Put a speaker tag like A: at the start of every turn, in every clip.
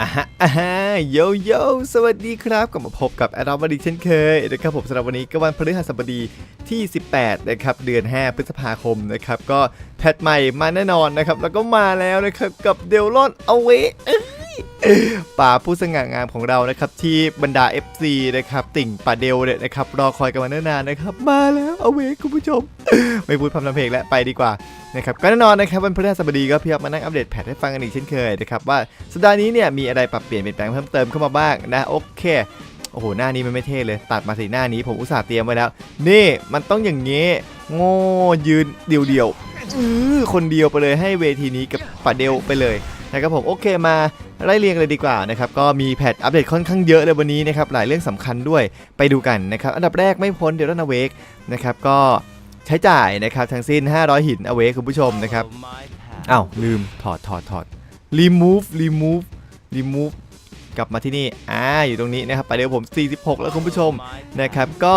A: อ่าฮะอ่าฮะโยโย่สวัสดีครับกลับมาพบกับแอดอมบดีเช่นเคยนะครับผมสำหรับวันนี้ก็วันพฤหัสบดีที่ 18 นะครับ เดือน 5 พฤษภาคมนะครับ ก็แพทใหม่มาแน่นอนนะครับ แล้วก็มาแล้วนะครับ กับเดลลอนเอาเว ป่าผู้สง่างามของเรานะครับที่บรรดา FC นะครับติ่งป่าเดลเนี่ยนะครับรอคอยกันมาเนิ่นนานนะครับ มาแล้วเอาเวคุณผู้ชม ไม่พูดพร่ำทำเพลงแล้วไปดีกว่านะครับก็แน่นอนนะครับวันพฤหัสบดีก็พี่อ๊อฟมานั่งอัปเดตแพทให้ฟังกันอีกเช่นเคยนะครับว่าสัปดาห์นี้เนี่ยมีอะไรปรับเปลี่ยนเปลี่ยนแปลงเพิ่มเติมเข้ามาบ้างนะโอเคโอ้โหหน้านี้มันไม่เท่เลย ตัดมาสีหน้านี้ผมอุตส่าห์เตรียมไว้แล้ว นี่มันต้องอย่างงี้โง่ยืนเดียวๆอื้อคนเดียวไปเลยให้เวทีนี้กับป่าเดลไปเลย นะครับผมโอเคมาไล่เรียงเลยดีกว่านะครับก็มีแพทอัปเดตค่อนข้างเยอะเลยวันนี้นะครับหลายเรื่องสำคัญด้วยไปดูกันนะครับอันดับแรกไม่พ้นเดลนเวกนะครับก็ใช้จ่ายนะครับทั้งสิ้น 500 หินเอาไว้คุณผู้ชมนะครับอ้าวลืมถอดถอดถอด remove remove remove กลับมาที่นี่อ่าอยู่ตรงนี้นะครับไปเดี๋ยวผม 46 แล้วคุณผู้ชมนะครับก็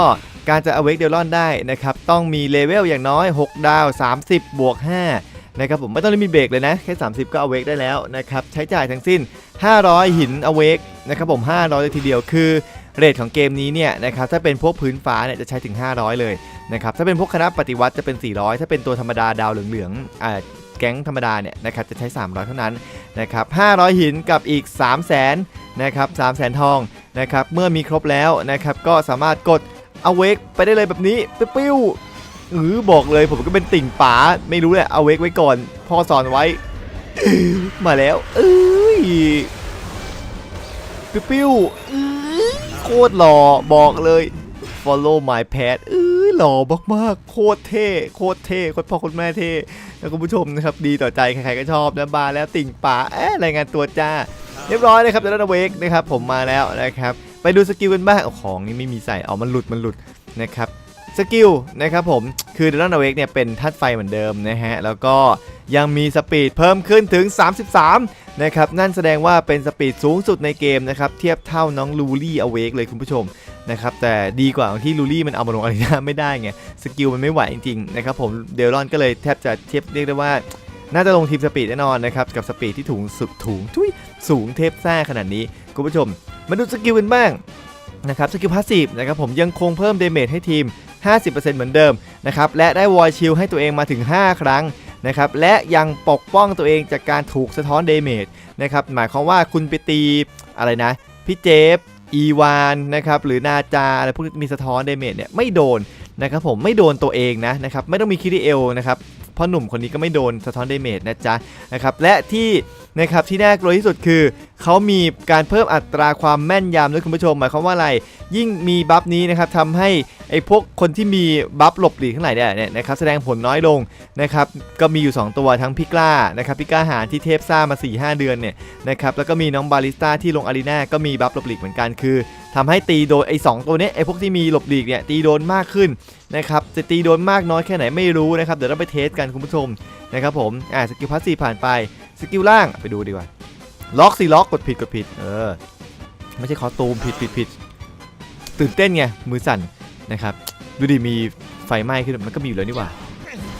A: การจะ awake d e l o n ได้นะครับต้องมีเลเวลอย่างน้อย 6 ดาว 30 บวก 5 นะครับผมไม่ต้องมีเบรกเลยนะ แค่ 30 ก็ awake ได้แล้วนะครับใช้จ่ายทั้งสิ้น 500 หิน awake นะครับผม 500เลยทีเดียวคือเรทของเกมนี้เนี่ยนะครับถ้าเป็นพวกพื้นฟ้าเนี่ยจะใช้ถึง 500 เลยนะครับถ้าเป็นพวกคณะปฏิวัติจะเป็น 400 ถ้าเป็นตัวธรรมดาดาวเหลืองๆอ่าแก๊งธรรมดาเนี่ยนะครับจะใช้ 300 เท่านั้นนะครับ500 หินกับอีก 3 0 0แสนนะครับ3 0 0แสนทองนะครับเมื่อมีครบแล้วนะครับก็สามารถกดเอาเวกไปได้เลยแบบนี้ปิ้ว เออบอกเลยผมก็เป็นติ่งป๋าไม่รู้แหละเอาเวกไว้ก่อน พ่อสอนไว้ มาแล้ว เอ้ยปิ้วๆเอ้ยโคตรหล่อบอกเลย follow my path เอ้ยหล่อมากๆ โคตรเท่ โคตรเท่ โคตรพ่อโคตรแม่เท่ แล้วคุณผู้ชมนะครับ ดีต่อใจ ใครๆก็ชอบนะบาแล้วติ่งป่าเอ๊ะรายงานตัวจ้า เรียบร้อยนะครับเดลนเวกนะครับ ผมมาแล้วนะครับ ไปดูสกิลกันบ้างเอาของนี่ไม่มีใส่เอามันหลุด มันหลุดนะครับ สกิลนะครับผมคือเดลอนเวกเนี่ยเป็นธาตุไฟเหมือนเดิมนะฮะ แล้วก็ยังมีสปีดเพิ่มขึ้นถึง 33 นะครับ นั่นแสดงว่าเป็นสปีดสูงสุดในเกมนะครับ เทียบเท่าน้องลูลี่อเวกเลยคุณผู้ชมนะครับ แต่ดีกว่าที่ลูลี่มันเอามาลงอารีนาไม่ได้ไง สกิลมันไม่ไหวจริงๆนะครับผมเดลอนก็เลยแทบจะเทียบเรียกได้ว่าน่าจะลงทีมสปีดแน่นอนนะครับ กับสปีดที่ถุงสุดถุงทุยสูงเทพแท้ขนาดนี้คุณผู้ชม มาดูสกิลกันบ้างนะครับสกิลพาสซีฟนะครับผมยังคงเพิ่มเดเมจให้ทีม 50%เหมือนเดิมนะครับและได้วอยชิลให้ตัวเองมาถึง 5 ครั้งนะครับและยังปกป้องตัวเองจากการถูกสะท้อนเดเมจนะครับหมายความว่าคุณไปตีอะไรนะพี่เจฟอีวานนะครับหรือนาจาอะไรพวกมีสะท้อนเดเมจเนี่ยไม่โดนนะครับผมไม่โดนตัวเองนะนะครับไม่ต้องมีคิริเอลนะครับ พราะหนุ่มคนนี้ก็ไม่โดนสะท้อนเดเมจนะจ๊ะนะครับและที่นะครับที่น่ากลัวที่สุดคือ เขามีการเพิ่มอัตราความแม่นยำด้วยคุณผู้ชม หมายความว่าอะไร ยิ่งมีบัฟนี้นะครับทำให้ไอ้พวกคนที่มีบัฟหลบหลีกทั้งหลายเนี่ยนะครับแสดงผลน้อยลงนะครับก็มีอยู่ 2 ตัวทั้งพี่กล้านะครับพี่กล้าหารที่เทพซ่ามา 4-5 เดือนเนี่ยนะครับแล้วก็มีน้องบาลิสต้าที่ลงอารีนาก็มีบัฟหลบหลีกเหมือนกันคือทำให้ตีโดนไอ้สองตัวเนี้ยไอ้พวกที่มีหลบหลีกเนี่ยตีโดนมากขึ้นนะครับจะตีโดนมากน้อยแค่ไหนไม่รู้นะครับเดี๋ยวเราไปเทสกันคุณผู้ชมนะครับผมอ่าสกิลพาสซีผ่านไปสกิลล่างไปดูดีกว่าล็อกสิล็อกกดผิดกดผิดเออไม่ใช่คอตูมผิดผิดผิดตื่นเต้นไงมือสั่นนะครับดูดิมีไฟไหม้ขึ้นมันก็มีอยู่แล้วนี่หว่า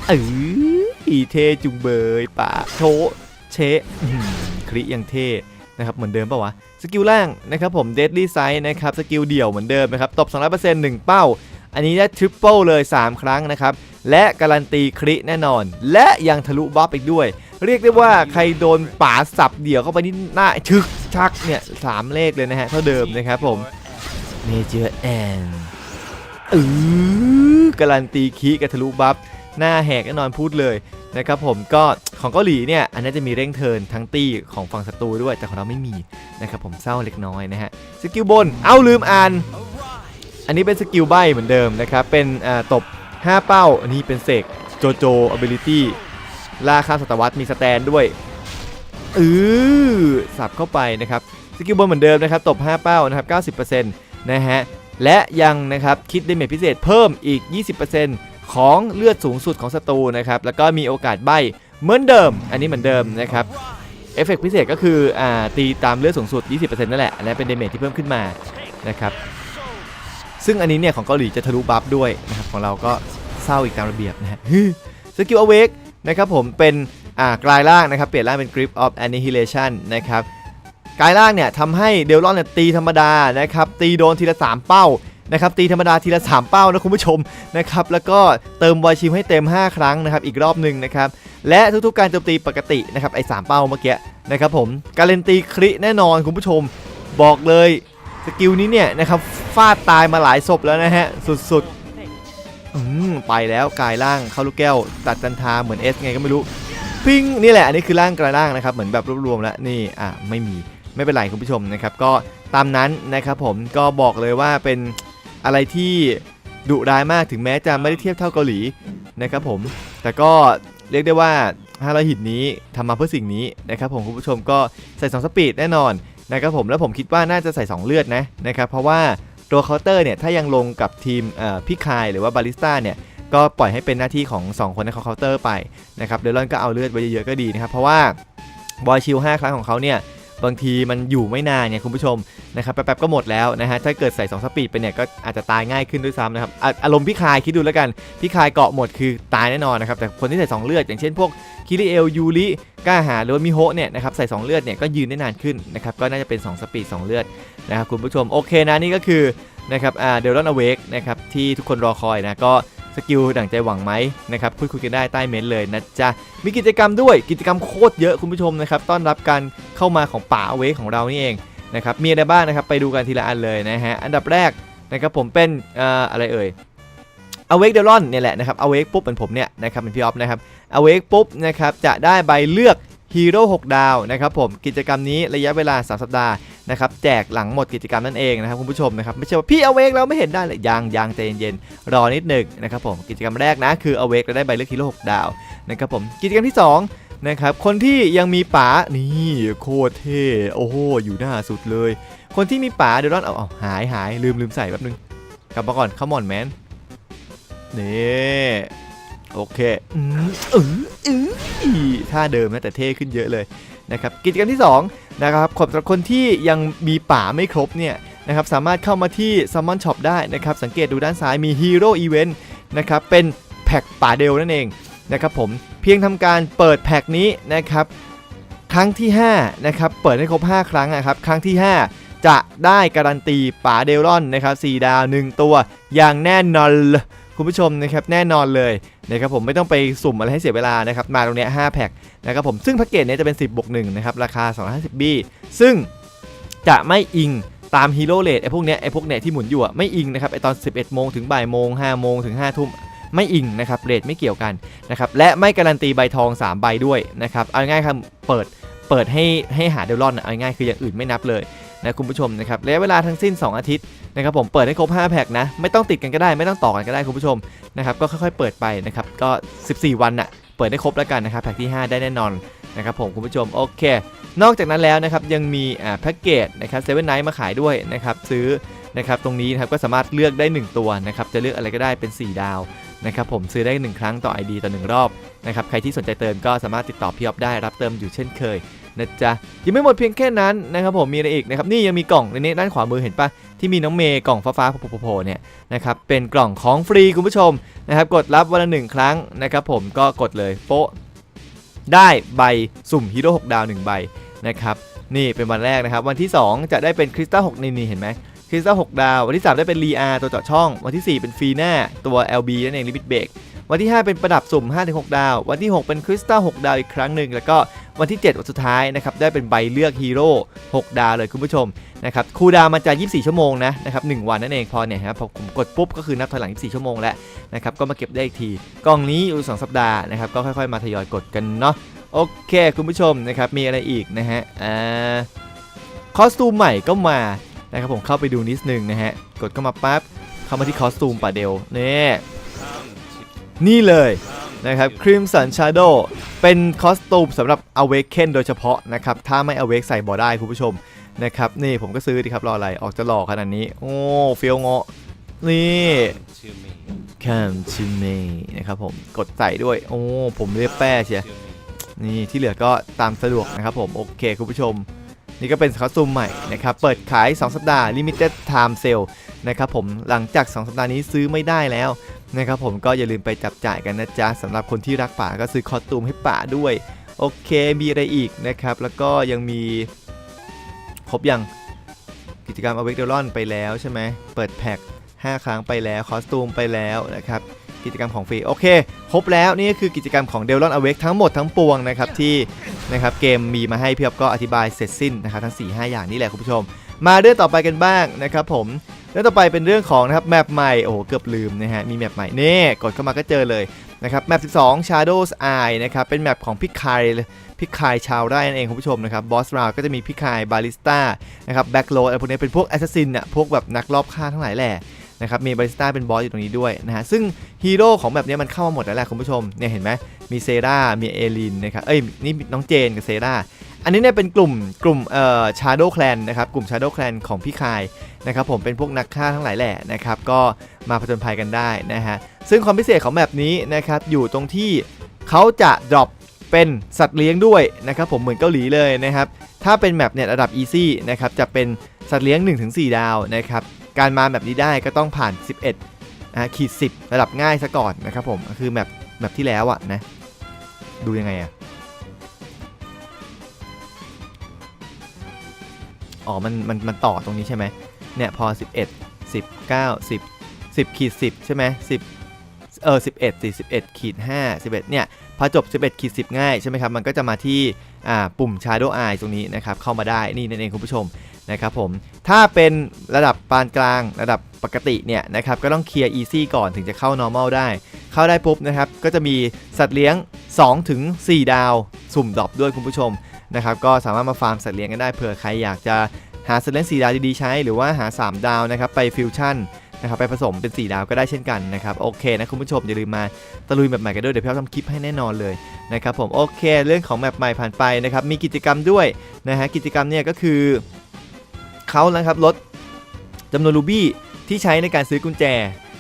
A: เอออีเทจุงเบยป่าโชเชคลิยังเท่นะครับเหมือนเดิมปะวะสกิลล่างนะครับผมเดดลี่ไซส์นะครับสกิลเดี่ยวเหมือนเดิมนะครับตบ200% 1 เป้า อันนี้ได้ทริปเปิลเลย 3 ครั้งนะครับ และการันตีคริแน่นอน และยังทะลุบัฟอีกด้วย เรียกได้ว่าใครโดนป่าสับเดี่ยวเข้าไปนี่หน้าชึกชักเนี่ยสามเลขเลยนะฮะ เท่าเดิมนะครับผมเมเจอร์แอนเออการันตีคีกับทะลุบัฟหน้าแหกแน่นอนพูดเลยนะครับผมก็ของเกาหลีเนี่ยอันนี้จะมีเร่งเทินทั้งตี้ของฝั่งศัตรูด้วยแต่ของเราไม่มีนะครับผมเศร้าเล็กน้อยนะฮะสกิลบน เอ้าลืมอ่าน อันนี้เป็นสกิลใบเหมือนเดิมนะครับ เป็นตบ 5 เป้า อันนี้เป็นเสกโจโจอ ability ล่าข้ามศตวรรษมีสแตนด้วยเออสับเข้าไปนะครับ สกิลบนเหมือนเดิมนะครับ ตบ 5 เป้านะครับ 90%นะฮะ และยังนะครับ คิดไดาเมจพิเศษเพิ่มอีก 20%ของเลือดสูงสุดของศัตรูนะครับ แล้วก็มีโอกาสใบเหมือนเดิม อันนี้เหมือนเดิมนะครับเอฟเฟกพิเศษก็คืออ่าตีตามเลือดสูงสุด 20%นั่นแหละอันนี้เป็นเดเมจที่เพิ่มขึ้นมานะครับ ซึ่งอันนี้เนี่ยของเกาหลีจะทะลุบัฟด้วยนะครับของเราก็เศร้าอีกตามระเบียบนะฮะสกิลอเวกนะครับผมเป็นอ่ากลายร่างนะครับเปลี่ยนร่างเป็น Grip of Annihilation นะครับกลายล่างเนี่ยทำให้เดลลอนเนี่ยตีธรรมดานะครับตีโดนทีละ 3 เป้านะครับตีธรรมดาทีละ 3 เป้านะคุณผู้ชมนะครับแล้วก็เติมวอยชิมให้เต็ม 5 ครั้งนะครับอีกรอบหนึ่งนะครับและทุกๆการโจมตีปกตินะครับไอ้สามเป้าเมื่อกี้นะครับผมการันตีคริแน่นอนคุณผู้ชมบอกเลย สกิลนี้เนี่ยนะครับฟาดตายมาหลายศพแล้วนะฮะ สุดๆอืมไปแล้วกายร่างเข้าลูกแก้ว ตัดจันทาเหมือนเอสไงก็ไม่รู้พิงนี่แหละอันนี้คือร่างกายร่างนะครับเหมือนแบบรวมๆแล้วนี่อะไม่มีไม่เป็นไรคุณผู้ชมนะครับก็ตามนั้นนะครับผมก็บอกเลยว่าเป็นอะไรที่ดุร้ายมากถึงแม้จะไม่ได้เทียบเท่าเกาหลีนะครับผมแต่ก็เรียกได้ว่า500หินนี้ทำมาเพื่อสิ่งนี้นะครับผมคุณผู้ชมก็ใส่2สปีดแน่นอน นะครับผมแล้วผมคิดว่าน่าจะใส่ 2 เลือดนะนะครับเพราะว่าตัวเคาน์เตอร์เนี่ยถ้ายังลงกับทีมพี่คายหรือว่าบาริสต้าเนี่ยก็ปล่อยให้เป็นหน้าที่ของ 2 คนในเคาน์เตอร์ไปนะครับเดลอนก็เอาเลือดไว้เยอะๆก็ดีนะครับเพราะว่าบอยชิล5ครั้งของเขาเนี่ย บางทีมันอยู่ไม่นานเนี่ยคุณผู้ชมนะครับแป๊บๆก็หมดแล้วนะฮะถ้าเกิดใส่2สปีดไปเนี่ยก็อาจจะตายง่ายขึ้นด้วยซ้ำนะครับออารมณ์พี่คายคิดดูแล้วกันพี่คายเกาะหมดคือตายแน่นอนนะครับแต่คนที่ใส่สองเลือดอย่างเช่นพวกคิริเอลยูริกล้าหาหรือว่ามิโฮะเนี่ยนะครับใส่2เลือดเนี่ยก็ยืนได้นานขึ้นนะครับก็น่าจะเป็น2สปีด2เลือดนะครับคุณผู้ชมโอเคนะนี่ก็คือ นะครับอ่าเดลอนอเวกนะครับที่ทุกคนรอคอยนะก็สกิลดั่งใจหวังไหมนะครับพูดคุยกันได้ใต้เมนเลยนะจ๊ะ มีกิจกรรมด้วยกิจกรรมโคตรเยอะคุณผู้ชมนะครับต้อนรับการเข้ามาของป่าอเวกของเรานี่เองนะครับมีอะไรบ้างนะครับไปดูกันทีละอันเลยนะฮะอันดับแรกนะครับผมเป็นอ่าอะไรเอ่ยอเวกเดลอนเนี่ยแหละนะครับอเวกปุ๊บเป็นผมเนี่ยนะครับเป็นพี่ออฟนะครับอเวกปุ๊บนะครับจะได้ใบเลือกฮีโร่6ดาวนะครับผมกิจกรรมนี้ระยะเวลา 3 สัปดาห์ นะครับแจกหลังหมดกิจกรรมนั่นเองนะครับคุณผู้ชมนะครับไม่ใช่ว่าพี่อเวกแล้วไม่เห็นได้เลยยังยังใจเย็นๆรอนิดหนึ่งนะครับผมกิจกรรมแรกนะคืออเวกจะได้ใบเลือกฮีโร่6ดาวนะครับผมกิจกรรมที่ 2 นะครับ คนที่ยังมีป๋านี่โคตรเท่โอ้โหอยู่หน้าสุดเลย คนที่มีป๋าเดี๋ยวรอนเอาเอาหายหายลืมลืมใส่แป๊บนึงกลับมาก่อนขมอนแมนนี่โอเคอืออเออท่าเดิมนะแต่เท่ขึ้นเยอะเลย นะครับกิจกรรมที่2นะครับสำหรับคนที่ยังมีป่าไม่ครบเนี่ยนะครับสามารถเข้ามาที่ s ซ m มอนช็อปได้นะครับสังเกตดูด้านซ้ายมีฮีโร่อีเวนต์นะครับเป็นแพ็กป่าเดลนั่นเองนะครับผมเพียงทำการเปิดแพ็กนี้นะครับครั้งที่5นะครับเปิดให้ครบ 5 ครั้งนะครับครั้งที่ 5 จะได้การันตีป่าเดลรอนนะครับ4ดาว 1 ตัวอย่างแน่นอนคุณผู้ชมนะครับแน่นอนเลย นะครับผมไม่ต้องไปสุ่มอะไรให้เสียเวลานะครับมาตรงนี้ย5แพ็กนะครับผมซึ่งแพ็กเกจเนี้ยจะเป็น 10บวก1นะครับราคา 250บีซึ่งจะไม่อิงตามฮีโร่เลทไอ้พวกเนี้ยไอ้พวกเนี้ยที่หมุนอยู่อะไม่อิงนะครับไอ้ตอน 11 โมงถึงบ่ายโมง5โมงถึง5ทุ่มไม่อิงนะครับเรทไม่เกี่ยวกันนะครับและไม่การันตีใบทอง 3 ใบด้วยนะครับเอาง่ายครับเปิดเปิดให้ให้หาเดลลอนอะเอาง่ายคืออย่างอื่นไม่นับเลย นะคุณผู้ชมนะครับระยะเวลาทั้งสิ้น 2 อาทิตย์นะครับผมเปิดให้ครบ 5 แพ็กนะไม่ต้องติดกันก็ได้ไม่ต้องต่อกันก็ได้คุณผู้ชมนะครับก็ค่อยๆเปิดไปนะครับก็ 14 วันน่ะเปิดได้ครบแล้วกันนะครับแพ็กที่ 5 ได้แน่นอนนะครับผมคุณผู้ชมโอเคนอกจากนั้นแล้วนะครับยังมีแพ็กเกจนะครับเซเว่นไนท์มาขายด้วยนะครับซื้อนะครับตรงนี้นะครับก็สามารถเลือกได้ 1 ตัวนะครับจะเลือกอะไรก็ได้เป็น 4 ดาวนะครับผมซื้อได้ 1 ครั้งต่อ ID ต่อ 1 รอบนะครับใครที่สนใจเติมก็สามารถติดต่อพี่ออฟได้รับเติมอยู่เช่นเคย นะจ๊ะยังไม่หมดเพียงแค่นั้นนะครับผมมีอะไรอีกนะครับนี่ยังมีกล่องในนี้ด้านขวามือเห็นปะที่มีน้องเมย์กล่องฟ้าๆโผล่ๆเนี่ยนะครับเป็นกล่องของฟรีคุณผู้ชมนะครับกดรับวันละหนึ่งครั้งนะครับผมก็กดเลยโป๊ะได้ใบสุ่มฮีโร่6ดาว1ใบนะครับนี่เป็นวันแรกนะครับ วันที่ 2 จะได้เป็นคริสตัล6นี่นี่เห็นไหมคริสตัล6ดาว วันที่ 3 ได้เป็นรีอาตัวเจาะช่อง วันที่ 4 เป็นฟีน่าตัว LB นั่นเองลิมิตเบรกวันที่ 5 เป็นประดับสุ่ม 5-6 ดาว วันที่ 6 เป็นคริสตัล6ดาวอีกครั้งหนึ่งแล้วก็ วันที่ 7 วันสุดท้ายนะครับได้เป็นใบเลือกฮีโร่6ดาวเลยคุณผู้ชมนะครับคูลดาวน์มันจะ 24 ชั่วโมงนะนะครับ1วันนั่นเองพอเนี่ยครับพอผมกดปุ๊บก็คือนับถอยหลัง 24 ชั่วโมงแล้วนะครับก็มาเก็บได้อีกทีกล่องนี้อยู่2สัปดาห์นะครับก็ค่อยๆมาทยอยกดกันเนาะโอเคคุณผู้ชมนะครับมีอะไรอีกนะฮะอ่าคอสตูมใหม่ก็มานะครับผมเข้าไปดูนิดนึงนะฮะกดเข้ามาปั๊บเข้ามาที่คอสตูมป่าเดลนี่นี่เลย นะครับครีมสันชาโดเป็นคอสตูมสำหรับ Awaken โดยเฉพาะนะครับ ถ้าไม่ Awake ใส่บอได้คุณผู้ชมนะครับ นี่ผมก็ซื้อดีครับรออะไร ออกจะหล่อขนาดนี้ โอ้เฟียวเงาะนี่ Come to me นะครับผมกดใส่ด้วย โอ้ผมเรียกแป้เชียนี่ที่เหลือก็ตามสะดวกนะครับผมโอเคคุณผู้ชม นี่ก็เป็นคอสตูมใหม่นะครับ เปิดขาย 2 สัปดาห์ Limited Time Sale นะครับผมหลังจาก 2 สัปดาห์นี้ซื้อไม่ได้แล้ว นะครับผมก็อย่าลืมไปจับจ่ายกันนะจ๊ะสำหรับคนที่รักป่าก็ซื้อคอสตูมให้ป่าด้วย โอเคมีอะไรอีกนะครับ แล้วก็ยังมีครบยังกิจกรรม a w a k e d e l o n ไปแล้วใช่ไหมเปิดแพ็ค5 ครั้งไปแล้วคอสตูมไปแล้วนะครับกิจกรรมของฟรีโอเค ครบแล้วนี่ก็คือกิจกรรมของ d e l o n Awake ทั้งหมดทั้งปวงนะครับที่นะครับเกมมีมาให้พี่อ๊อฟก็อธิบายเสร็จสิ้นนะครับทั้ง 4-5 อย่างนี่แหละคุณผู้ชม มาเรื่องต่อไปกันบ้างนะครับผม เรื่องต่อไปเป็นเรื่องของนะครับแมปใหม่โอ้โหเกือบลืมนะฮะมีแมปใหม่เน่กดเข้ามาก็เจอเลยนะครับแมป 12 Shadows Eye นะครับเป็นแมปของพี่คายพี่คายชาวไร่นั่นเองคุณผู้ชมนะครับบอสราวก็จะมีพี่คายบาลิสต้านะครับแบ็กโรดอะไรพวกนี้เป็นพวกแอสซัสซินอะพวกแบบนักลอบฆ่าทั้งหลายแหละนะครับมีบาลิสต้าเป็นบอสอยู่ตรงนี้ด้วยนะฮะซึ่งฮีโร่ของแบบนี้มันเข้ามาหมดแล้วแหละคุณผู้ชมเนี่ยเห็นไหมมีเซรามีเอลินนะครับเอ้ยนี่น้องเจนกับเซรา อันนี้เนี่ยเป็นกลุ่มกลุ่มเอ่อชาร์โดแคลนนะครับกลุ่มชาร์โดแคลนของพี่คายนะครับผมเป็นพวกนักฆ่าทั้งหลายแหละนะครับก็มาผจญภัยกันได้นะฮะซึ่งความพิเศษของแบบนี้นะครับอยู่ตรงที่เขาจะดรอปเป็นสัตว์เลี้ยงด้วยนะครับผมเหมือนเกาหลีเลยนะครับถ้าเป็นแมปเนี่ยระดับ Easy นะครับจะเป็นสัตว์เลี้ยง 1-4 ดาวนะครับการมาแบบนี้ได้ก็ต้องผ่าน 11นะฮะขีด10 ระดับง่ายซะก่อนนะครับผมคือแมปแมปที่แล้วอะนะดูยังไงอะ อ๋อมันมันมันต่อตรงนี้ใช่ไหมเนี่ยพอ 11 19 10 10ขีด10 ใช่ไหม10เออ11 41ขีด5 11เนี่ยพอจบ 11ขีด10 ง่ายใช่ไหมครับ มันก็จะมาที่อ่าปุ่ม Shadow Eye ตรงนี้นะครับ เข้ามาได้นี่นั่นเองคุณผู้ชมนะครับผม ถ้าเป็นระดับปานกลางระดับปกติเนี่ยนะครับก็ต้องเคลียร์ Easy ก่อนถึงจะเข้า Normal ได้ เข้าได้ปุ๊บนะครับ ก็จะมีสัตว์เลี้ยง2ถึง4ดาว สุ่มดรอปด้วยคุณผู้ชม นะครับก็สามารถมาฟาร์มสัตว์เลี้ยงกันได้เผื่อใครอยากจะหาสัตว์เลี้ยง4ดาวดีๆใช้ หรือว่าหา 3 ดาวนะครับไปฟิวชั่นนะครับไปผสมเป็น 4 ดาวก็ได้เช่นกันนะครับโอเคนะคุณผู้ชมอย่าลืมมาตะลุยแบบใหม่กันด้วยเดี๋ยวพี่เอาทำคลิปให้แน่นอนเลยนะครับผมโอเคเรื่องของแมปใหม่ผ่านไปนะครับมีกิจกรรมด้วยนะฮะกิจกรรมเนี่ยก็คือเขานะครับลดจำนวนรูบี้ที่ใช้ในการซื้อกุญแจ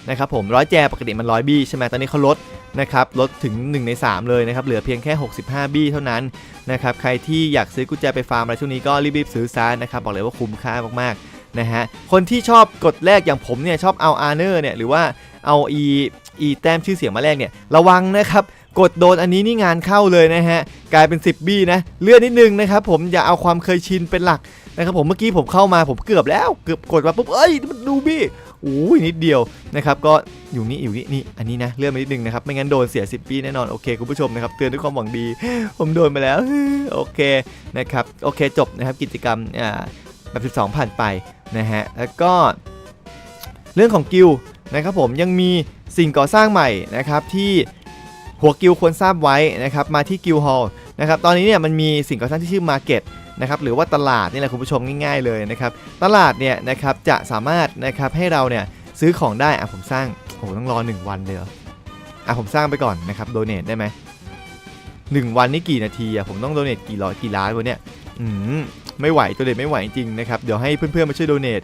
A: นะครับผมร้อยแจปกติมันร้อยบี้ใช่ไหมตอนนี้เขาลดนะครับลดถึง 1 ใน 3 เลยนะครับเหลือเพียงแค่ 65 บี้เท่านั้นนะครับใครที่อยากซื้อกุญแจไปฟาร์มอะไรช่วงนี้ก็รีบๆซื้อซะนะครับบอกเลยว่าคุ้มค่ามากๆนะฮะคนที่ชอบกดแรกอย่างผมเนี่ยชอบเอาอาร์เนอร์เนี่ยหรือว่าเอาอีอีแต้มชื่อเสียงมาแรกเนี่ยระวังนะครับกดโดนอันนี้นี่งานเข้าเลยนะฮะกลายเป็น 10 บี้นะเลื่อนนิดนึงนะครับผมอย่าเอาความเคยชินเป็นหลักนะครับผมเมื่อกี้ผมเข้ามาผมเกือบแล้วเกือบกดมาปุ๊บเอ้ยมันดูบี้ อ้ยนิดเดียวนะครับก็อยู่นี่อยู่นี่นี่อันนี้นะเลื่อนมานิดนึงนะครับไม่งั้นโดนเสีย 10 ปีแน่นอนโอเคคุณผู้ชมนะครับเตือนด้วยความหวังดี ผมโดนไปแล้วโอเคนะครับโอเคจบนะครับกิจกรรมอ่าแบบ12 ผ่านไปนะฮะแล้วก็เรื่องของกิลนะครับผมยังมีสิ่งก่อสร้างใหม่นะครับที่หัวกิลควรทราบไว้นะครับมาที่กิลฮอลล์นะครับตอนนี้เนี่ยมันมีสิ่งก่อสร้างที่ชื่อ Market นะครับหรือว่าตลาดนี่แหละคุณผู้ชมง่ายๆเลยนะครับตลาดเนี่ยนะครับจะสามารถนะครับให้เราเนี่ยซื้อของได้อะผมสร้างโอ้โหต้องรอ 1 วันเลยเหรออะผมสร้างไปก่อนนะครับโดเนทได้ไหมหนึ่งวันนี่กี่นาทีอะผมต้องโดเนทกี่ร้อยกี่ล้านวะเนี่ยอืมไม่ไหวตัวเด็ดไม่ไหวจริงนะครับเดี๋ยวให้เพื่อนๆมาช่วยโดเนท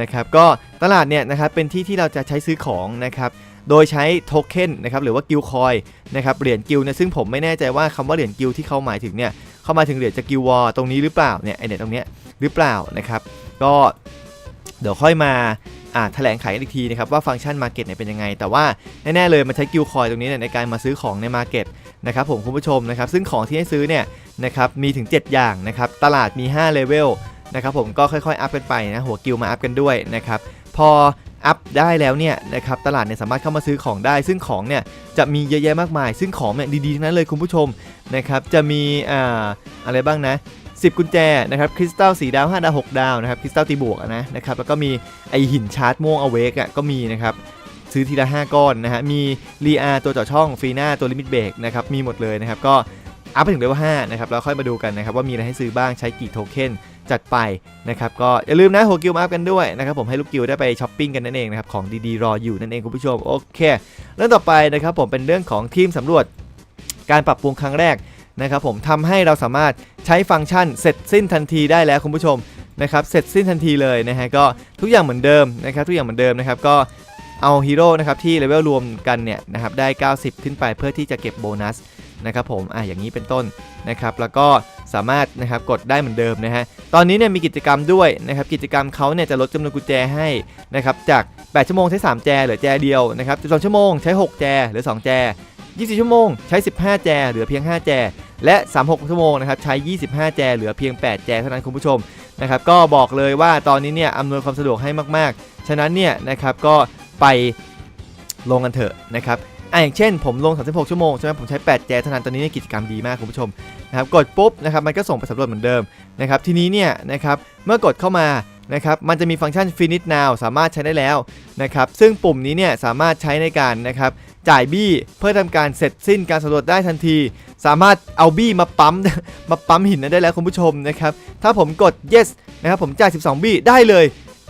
A: นะครับก็ตลาดเนี่ยนะครับเป็นที่ที่เราจะใช้ซื้อของนะครับโดยใช้โทเค็นนะครับหรือว่ากิลคอยนะครับเหรียญกิลเนี่ยซึ่งผมไม่แน่ใจว่าคำว่าเหรียญกิลที่เขาหมายถึงเนี่ย เข้ามาถึงเหรียญจากกิลวอร์ตรงนี้หรือเปล่าเนี่ยไอเนี่ยตรงเนี้ยหรือเปล่านะครับก็เดี๋ยวค่อยมาอ่าแถลงไขอีกทีนะครับว่าฟังก์ชัน Market เนี่ยเป็นยังไง แต่ว่าแน่ๆเลยมันใช้กิลคอยตรงนี้เนี่ยในการมาซื้อของใน Market นะครับผมคุณผู้ชมนะครับซึ่งของที่ให้ซื้อเนี่ยนะครับมีถึง 7 อย่างนะครับตลาดมี5เลเวลนะครับผมก็ค่อยๆอัพกันไปนะหัวกิลมาอัพกันด้วยนะครับพอ อัพได้แล้วเนี่ยนะครับตลาดเนี่ยสามารถเข้ามาซื้อของได้ ซึ่งของเนี่ยจะมีเยอะแยะมากมาย ซึ่งของเนี่ยดีๆทั้งนั้นเลยคุณผู้ชมนะครับจะมีอ่าอะไรบ้างนะ10 กุญแจนะครับคริสตัลสีดาว 5 ดาว 6 ดาวนะครับคริสตัลตีบวกนะนะครับแล้วก็มีไอหินชาร์จม่วงเอาเวกอะก็มีนะครับซื้อทีละ 5 ก้อนนะฮะมีรีอาตัวเจาะช่องฟีน้าตัวลิมิตเบรกนะครับมีหมดเลยนะครับก็อัพไปถึงเลเวล5นะครับแล้วค่อยมาดูกันนะครับว่ามีอะไรให้ซื้อบ้างใช้กี่โทเค็น จัดไปนะครับก็อย่าลืมนะหัวกิลมาอัพกันด้วยนะครับผมให้ลูกกิลได้ไปช้อปปิ้งกันนั่นเองนะครับของดีๆรออยู่นั่นเองคุณผู้ชมโอเคเรื่องต่อไปนะครับผมเป็นเรื่องของทีมสำรวจ การปรับปรุงครั้งแรกนะครับผมทำให้เราสามารถใช้ฟังก์ชันเสร็จสิ้นทันทีได้แล้วคุณผู้ชมนะครับเสร็จสิ้นทันทีเลยนะฮะก็ทุกอย่างเหมือนเดิมนะครับทุกอย่างเหมือนเดิมนะครับก็เอาฮีโร่นะครับที่เลเวลรวมกันเนี่ยนะครับได้ 90 ขึ้นไปเพื่อที่จะเก็บโบนัส นะครับผมอะอย่างนี้เป็นต้นนะครับแล้วก็สามารถนะครับกดได้เหมือนเดิมนะฮะตอนนี้เนี่ยมีกิจกรรมด้วยนะครับกิจกรรมเขาเนี่ยจะลดจำนวนกุญแจให้นะครับจาก 8 ชั่วโมงใช้ 3 แจเหลือแจเดียวนะครับ12ชั่วโมงใช้ 6 แจเหลือ 2 แจ 24 ชั่วโมงใช้ 15 แจเหลือเพียง 5 แจ และ 36 ชั่วโมงนะครับใช้ 25 แจเหลือเพียง 8 แจเท่านั้นคุณผู้ชมนะครับก็บอกเลยว่าตอนนี้เนี่ยอำนวยความสะดวกให้มากๆ ฉะนั้นเนี่ยนะครับก็ไปลงกันเถอะนะครับ อะอย่างเช่นผมลง 36 ชั่วโมงใช่ไหมผมใช้ 8 แจเท่านั้นตอนนี้เนี่ยกิจกรรมดีมากคุณผู้ชมนะครับกดปุ๊บนะครับมันก็ส่งไปสำรวจเหมือนเดิมนะครับทีนี้เนี่ยนะครับเมื่อกดเข้ามานะครับมันจะมีฟังก์ชัน finish now สามารถใช้ได้แล้วนะครับซึ่งปุ่มนี้เนี่ยสามารถใช้ในการนะครับจ่ายบี้เพื่อทำการเสร็จสิ้นการสำรวจได้ทันที สามารถเอาบี้มาปั๊มมาปั๊มหินนั้นได้แล้วคุณผู้ชมนะครับถ้าผมกด yes นะครับผมจ่าย 12 บี้ได้เลย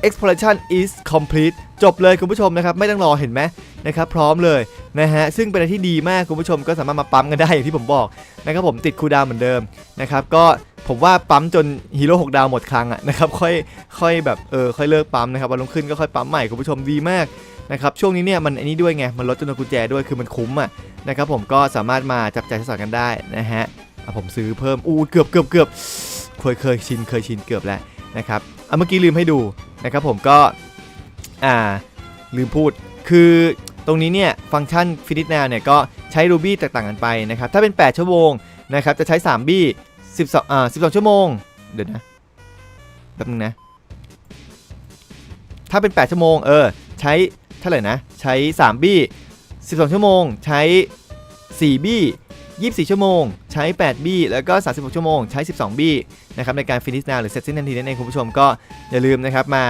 A: exploration is complete จบเลยคุณผู้ชมนะครับ ไม่ต้องรอเห็นไหมนะครับ พร้อมเลยนะฮะ ซึ่งเป็นอะไรที่ดีมากคุณผู้ชมก็สามารถมาปั๊มกันได้อย่างที่ผมบอกนะครับผมติดคูดาวเหมือนเดิมนะครับ ก็ผมว่าปั๊มจนฮีโร่6ดาวหมดครั้งอะนะครับ ค่อยค่อยแบบเออค่อยเลิกปั๊มนะครับวันรุ่งขึ้นก็ค่อยปั๊มใหม่คุณผู้ชมดีมากนะครับช่วงนี้เนี่ยมันอันนี้ด้วยไงมันลดจำนวนกุญแจด้วยคือมันคุ้มอะนะครับผมก็สามารถมาจับจ่ายใช้สอยกันได้นะฮะอะผมซื้อเพิ่มอู้เกือบเกือบเกือบเคยเคยชินเคยชินเกือบแล้วนะครับ อะเมื่อกี้ลืมให้ดูนะครับผมก็อ่าลืมพูด คือตรงนี้เนี่ยฟังก์ชัน Finish Now เนี่ยก็ใช้ Ruby แตกต่างกันไปนะครับ ถ้าเป็น 8 ชั่วโมงนะครับจะใช้3บี้12อ่า12 ชั่วโมง เดี๋ยวนะแป๊บนึงนะ ถ้าเป็น 8 ชั่วโมงเออใช้เท่าไหร่นะ ใช้ 3 บี้ 12 ชั่วโมง ใช้ 4 บี้ 24 ชั่วโมง ใช้ 8 บี้ แล้วก็ 36 ชั่วโมง ใช้ 12 บี้นะครับในการ finish now หรือเสร็จสิ้นทันทีนั่นเองคุณผู้ชมก็อย่าลืมนะครับมา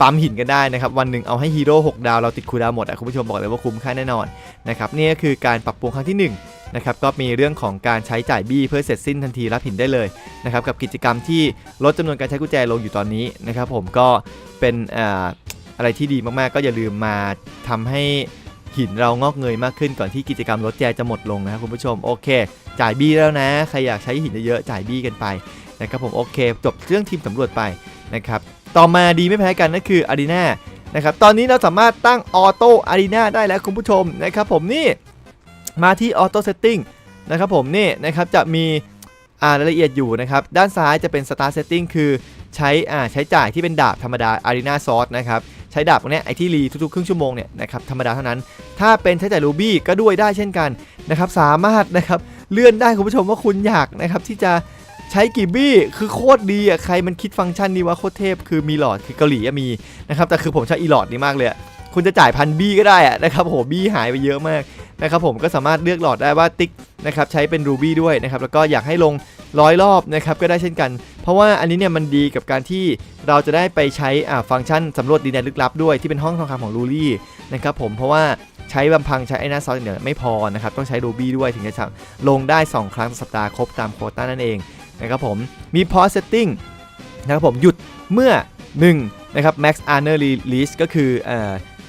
A: ปั๊มหินกันได้นะครับ วันหนึ่งเอาให้ฮีโร่6ดาวเราติดคูดาวหมดอะคุณผู้ชมบอกเลยว่าคุ้มค่าแน่นอนนะครับนี่ก็คือการปรับปรุงครั้งที่ 1นะครับก็มีเรื่องของการใช้จ่ายบี้เพื่อเสร็จสิ้นทันทีรับหินได้เลยนะครับกับกิจกรรมที่ลดจำนวนการใช้กุญแจลงอยู่ตอนนี้นะครับผมก็เป็นออะไรที่ดีมากๆ ก็อย่าลืมมาทำให้ หินเรางอกเงยมากขึ้นก่อนที่กิจกรรมลดแจจะหมดลงนะครับคุณผู้ชมโอเค จ่ายบี้แล้วนะ ใครอยากใช้หินเยอะๆจ่ายบี้กันไปนะครับผมโอเค จบเรื่องทีมสำรวจไปนะครับต่อมาดีไม่แพ้กันนั่นคืออารีนานะครับตอนนี้เราสามารถตั้งออโต้อารีนาได้แล้วคุณผู้ชมนะครับผมนี่มาที่ออโต้เซตติ้งนะครับผมนี่นะครับจะมีอ่ารายละเอียดอยู่นะครับด้านซ้ายจะเป็น Start Setting คือใช้อ่าใช้จ่ายที่เป็นดาบธรรมดา Arena Sword นะครับ ใช้ดาบตรงเนี้ยไอที่รีทุกๆครึ่งชั่วโมงเนี่ยนะครับธรรมดาเท่านั้น ถ้าเป็นใช้จ่ายรูบี้ก็ด้วยได้เช่นกันนะครับสามารถนะครับเลื่อนได้คุณผู้ชมว่าคุณอยากนะครับที่จะใช้กี่บี้คือโคตรดีอะใครมันคิดฟังก์ชันนี้ว่าโคตรเทพคือมีหลอดคือเกาหลีมีนะครับแต่คือผมใช้อีหลอดนี้มากเลยอะคุณจะจ่ายพันบี้ก็ได้อะนะครับโหบี้หายไปเยอะมากนะครับผมก็สามารถเลือกหลอดได้ว่าติ๊กนะครับใช้เป็น Ruby ด้วยนะครับแล้วก็อยากให้ลงร้อยรอบนะครับก็ได้เช่นกัน เพราะว่าอันนี้เนี่ยมันดีกับการที่เราจะได้ไปใช้ฟังก์ชันสำรวจดินแดนลึกลับด้วยที่เป็นห้องทองคำของ Ruby นะครับผมเพราะว่าใช้ลำพังใช้ไอ้หน้าซอสอย่างเดียวไม่พอนะครับต้องใช้ Ruby ด้วยถึงจะลงได้ 2 ครั้งต่อสัปดาห์ครบตามโคต้านั่นเองนะครับผมมี pause setting นะครับผมหยุดเมื่อ 1 นะครับ max honor release ก็คืออ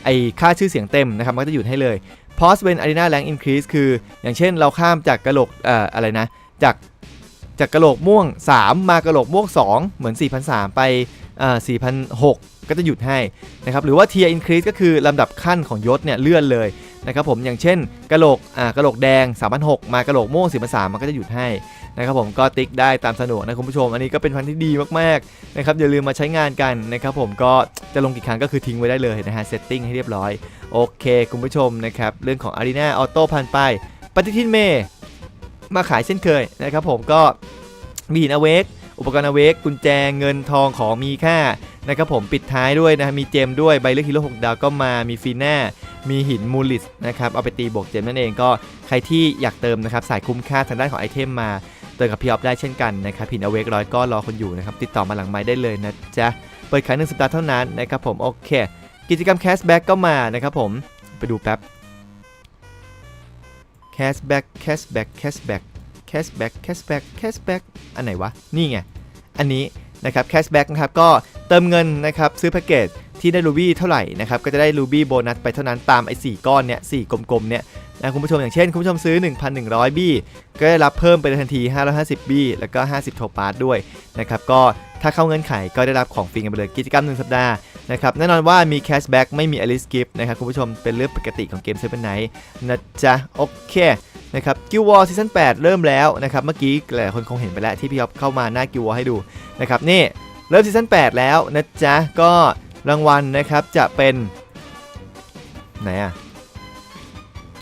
A: ไอค่าชื่อเสียงเต็มนะครับมันก็จะหยุดให้เลย pause when arena rank increase คือ อย่างเช่นเราข้ามจากกระโหลกอออะไรนะจาก จากกระโหลกม่วง 3 มากระโหลกม่วง 2 เหมือน 4,003 ไปเอ่อ4,006 ก็จะหยุดให้นะครับหรือว่า tier increase ก็คือลำดับขั้นของยศเนี่ยเลื่อนเลยนะครับผมอย่างเช่นกระโหลกอ่ากระโหลกแดง 3,006 มากระโหลกม่วง4,003มันก็จะหยุดให้นะครับผมก็ติ๊กได้ตามสะดวกนะคุณผู้ชม อันนี้ก็เป็นพันที่ดีมากๆนะครับอย่าลืมมาใช้งานกันนะครับผมก็จะลงกี่ครั้งก็คือทิ้งไว้ได้เลยนะฮะเซตติ้งให้เรียบร้อย โอเค คุณผู้ชมนะครับเรื่องของ Arena Auto ผ่านไปปฏิทินเมย์ มาขายเช่นเคยนะครับผมก็มีหินอเวกอุปกรณ์อเวกกุญแจเงินทองของมีค่านะครับผมปิดท้ายด้วยนะมีเจมด้วยใบเลือกฮีโร่6ดาวก็มามีฟีน่ามีหินมูลิสนะครับเอาไปตีบวกเจมนั่นเองก็ใครที่อยากเติมนะครับสายคุ้มค่าทางด้านของไอเทมมาเติมกับพี่ออฟได้เช่นกันนะครับหินอเวกร้อยก้อนรอคนอยู่นะครับติดต่อมาหลังไม้ได้เลยนะจ๊ะเปิดขายหนึ่งสัปดาห์เท่านั้นนะครับผมโอเค กิจกรรมแคสแบ็กก็มานะครับผมไปดูแป๊บ cashback cashback cashback cashback cashback cashback อันไหนวะ นี่ไง อันนี้นะครับ cashback นะครับ ก็เติมเงินนะครับ ซื้อแพ็กเกจที่ได้รูบี้เท่าไหร่นะครับ ก็จะได้รูบี้โบนัสไปเท่านั้นตามไอ้สก้อนเนี้ยสกลมๆเนี้ย นะคุณผู้ชมอย่างเช่น คุณผู้ชมซื้อ 1,100 บี้ก็ได้รับเพิ่มไปทันที 550 บี้แล้วก็ 50 โทปาร์ด้วยนะครับก็ถ้าเข้าเงื่อนไขก็ได้รับของฟรีกันไปเลยกิจกรรม 1 สัปดาห์นะครับแน่นอนว่ามีแคชแบ็กไม่มีอลิสกิฟนะครับคุณผู้ชมเป็นเรื่องปกติของเกมเซเว่นไนท์นะจ๊ะ โอเคนะครับกิววอลซีซั่น8 เริ่มแล้วนะครับเมื่อกี้หลายคนคงเห็นไปแล้วที่พี่อ๊อฟเข้ามาหน้ากิววอลให้ดูนะครับนี่เริ่มซีซั่น8 แล้วนะจ๊ะก็รางวัลนะครับจะเป็นไหนอะ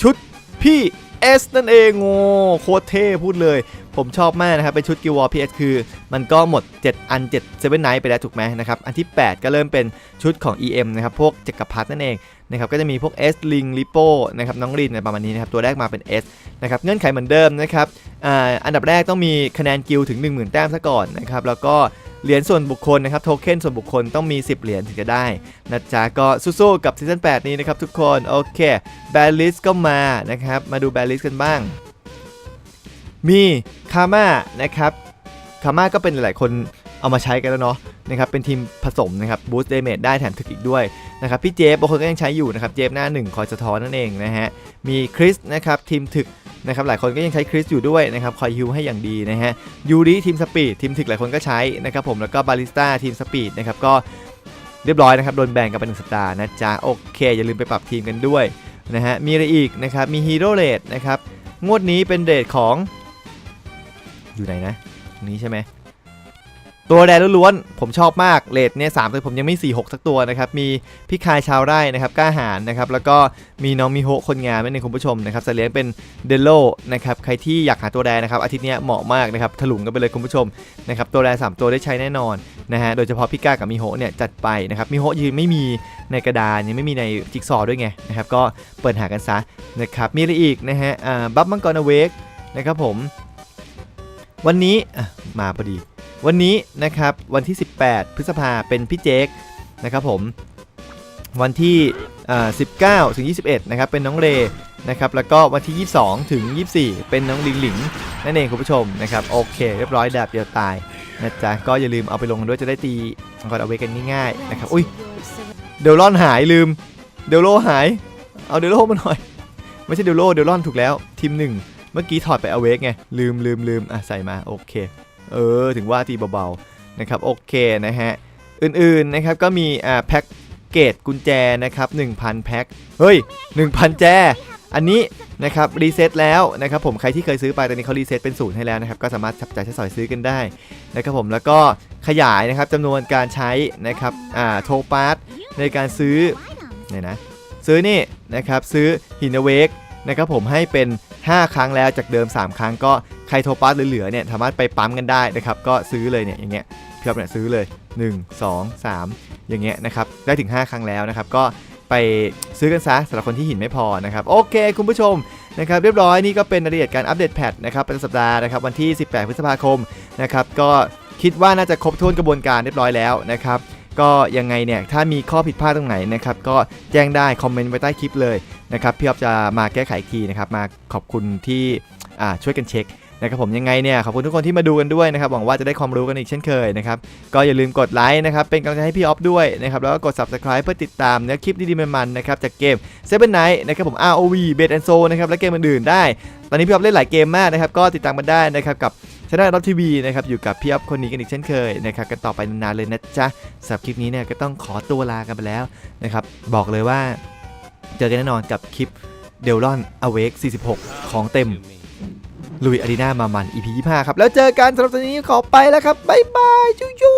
A: ชุดพี่ PS นั่นเองโอ้โคตรเท่พูดเลย ผมชอบมากนะครับ เป็นชุดกิวอลพีเอสคือ มันก็หมด 7 อัน7 7 Night ไปแล้วถูกไหมนะครับ อันที่ 8 ก็เริ่มเป็นชุดของ EM นะครับ พวกจักรพรรดินั่นเองนะครับก็จะมีพวก S Ling Lipo นะครับน้องรินอะไรประมาณนี้นะครับตัวแรกมาเป็น S นะครับเงื่อนไขเหมือนเดิมนะครับอ่าอันดับแรกต้องมีคะแนนกิลถึง 10,000 แต้มซะก่อนนะครับแล้วก็เหรียญส่วนบุคคลนะครับโทเค็นส่วนบุคคลต้องมี 10 เหรียญถึงจะได้นะจ๊ะก็สู้ๆกับซีซั่น8 นี้นะครับทุกคนโอเคแบลลิสก็มานะครับมาดูแบลลิสกันบ้าง มีคาม่านะครับคาม่าก็เป็นหลายคน เอามาใช้กันแล้วเนาะนะครับเป็นทีมผสมนะครับบูสต์เดเมจได้แถมถึกอีกด้วยนะครับพี่เจฟบางคนก็ยังใช้อยู่นะครับเจฟหน้าหนึ่งคอยสะท้อนนั่นเองนะฮะมีคริสนะครับทีมถึกนะครับหลายคนก็ยังใช้คริสอยู่ด้วยนะครับคอยฮิวให้อย่างดีนะฮะยูริทีมสปีดทีมถึกหลายคนก็ใช้นะครับผมแล้วก็บาริสต้าทีมสปีดนะครับก็เรียบร้อยนะครับโดนแบนกันไปหนึ่งสัปดาห์นะจ๊ะโอเค อย่าลืมไปปรับทีมกันด้วยนะฮะมีอะไรอีกนะครับมีฮีโร่เรดนะครับงวดนี้เป็นเรทของอยู่ไหนนะตรงนี้ใช่ไหม ตัวแดนล้วนๆผมชอบมากเรทเนี่ยสามตัวผมยังไม่ 4 6 สักตัวนะครับ มีพี่คายชาวไร่นะครับกล้าหาญนะครับ แล้วก็มีน้องมิโฮคนงานนั่นเองคุณผู้ชมนะครับสัตว์เลี้ยงเป็นเดลโลนะครับ ใครที่อยากหาตัวแดนนะครับ อาทิตย์นี้เหมาะมากนะครับ ถลุงกันไปเลยคุณผู้ชมนะครับ ตัวแดนสามตัวได้ใช้แน่นอนนะฮะ โดยเฉพาะพี่ก้ากับมิโฮเนี่ยจัดไปนะครับ มิโฮยืนไม่มีในกระดานยังไม่มีในจิ๊กซอวด้วยไงนะครับ ก็เปิดหากันซะนะครับ มีอะไรอีกนะฮะอ่าบัฟมังกรอเวกนะครับผม วันนี้มาพอดี วันนี้นะครับวันที่ 18 พฤษภาเป็นพี่เจคนะครับผมวันที่19 ถึง 21 นะครับ เป็นน้องเรนะครับ แล้วก็วันที่ 22 ถึง 24 เป็นน้องหลิงหลิง นั่นเองคุณผู้ชมนะครับ โอเค เรียบร้อยแบบเดียวตายนะจ๊ะ ก็อย่าลืมเอาไปลงด้วยจะได้ตีมังกรเอาไว้กันง่ายๆนะครับ อุ้ย เดลลอนหายลืม เดลโลหาย เอาเดลโลมาหน่อย ไม่ใช่เดลโลเดลลอนถูกแล้ว ทีมหนึ่ง เมื่อกี้ถอดไปเอาเวกไง ลืมลืมลืมอะใส่มา โอเค เออ ถึงว่าตีเบาๆนะครับโอเคนะฮะ อื่นๆนะครับก็มีอ่าแพ็กเกจกุญแจนะครับ1,000 แพ็คเฮ้ย 1,000 แจ อันนี้นะครับรีเซ็ตแล้วนะครับผมใครที่เคยซื้อไปตอนนี้เขารีเซ็ตเป็นศูนย์ให้แล้วนะครับก็สามารถจับจ่ายใช้สอยซื้อกันได้นะครับผมแล้วก็ขยายนะครับจำนวนการใช้นะครับอ่าโทปาร์ตในการซื้อเนี่ยนะซื้อนี่นะครับซื้อหินเวกนะครับผมให้เป็น 5 ครั้งแล้วจากเดิม 3 ครั้งก็ รโทปาร์ตเหลือๆเนี่ยสามารถไปปั๊มกันได้นะครับก็ซื้อเลยเนี่ยอย่างเงี้ยพี่อ๊อฟเนี่ยซื้อเลย 1 2 3 อย่างเงี้ยนะครับได้ถึง 5 ครั้งแล้วนะครับก็ไปซื้อกันซะสำหรับคนที่หินไม่พอนะครับโอเค คุณผู้ชมนะครับเรียบร้อยนี่ก็เป็นรายละเอียดการอัปเดตแพทนะครับประจำสัปดาห์นะครับวันที่ 18 พฤษภาคมนะครับก็คิดว่าน่าจะครบถ้วนกระบวนการเรียบร้อยแล้วนะครับก็ยังไงเนี่ยถ้ามีข้อผิดพลาดตรงไหนนะครับก็แจ้งได้คอมเมนต์ไว้ใต้คลิปเลยนะครับพี่อ๊อฟจะมาแก้ไขทีนะครับมาขอบคุณที่ช่วยกันเช็ค นะครับผมยังไงเนี่ยขอบคุณทุกคนที่มาดูกันด้วยนะครับหวังว่าจะได้ความรู้กันอีกเช่นเคยนะครับก็อย่าลืมกดไลค์นะครับเป็นกำลังใจให้พี่ออฟด้วยนะครับแล้วก็กด subscribe เพื่อติดตามเนื้อคลิปดีๆมันๆนะครับจากเกม Seven Night นะครับผม ROV b e t and Soul นะครับและเกมอื่นๆได้ ตอนนี้พี่ออฟเล่นหลายเกมมากนะครับก็ติดตามกันได้นะครับกับช anel รับทีวีนะครับอยู่กับพี่ออฟคนนี้กันอีกเช่นเคยนะครับกันต่อไปนานๆเลยนะจ๊ะสำหรับคลิปนี้เนี่ยก็ต้องขอตัวลากันไปแล้วนะครับบอกเลยว่าเจอกันแน่นอนกับคลิปเดล o อน Awake 46 ของเต็ม ลุยอารีนามามัน EP 25 ครับ แล้วเจอกันสำหรับตอนนี้ขอไปแล้วครับ บ๊ายบายจูจู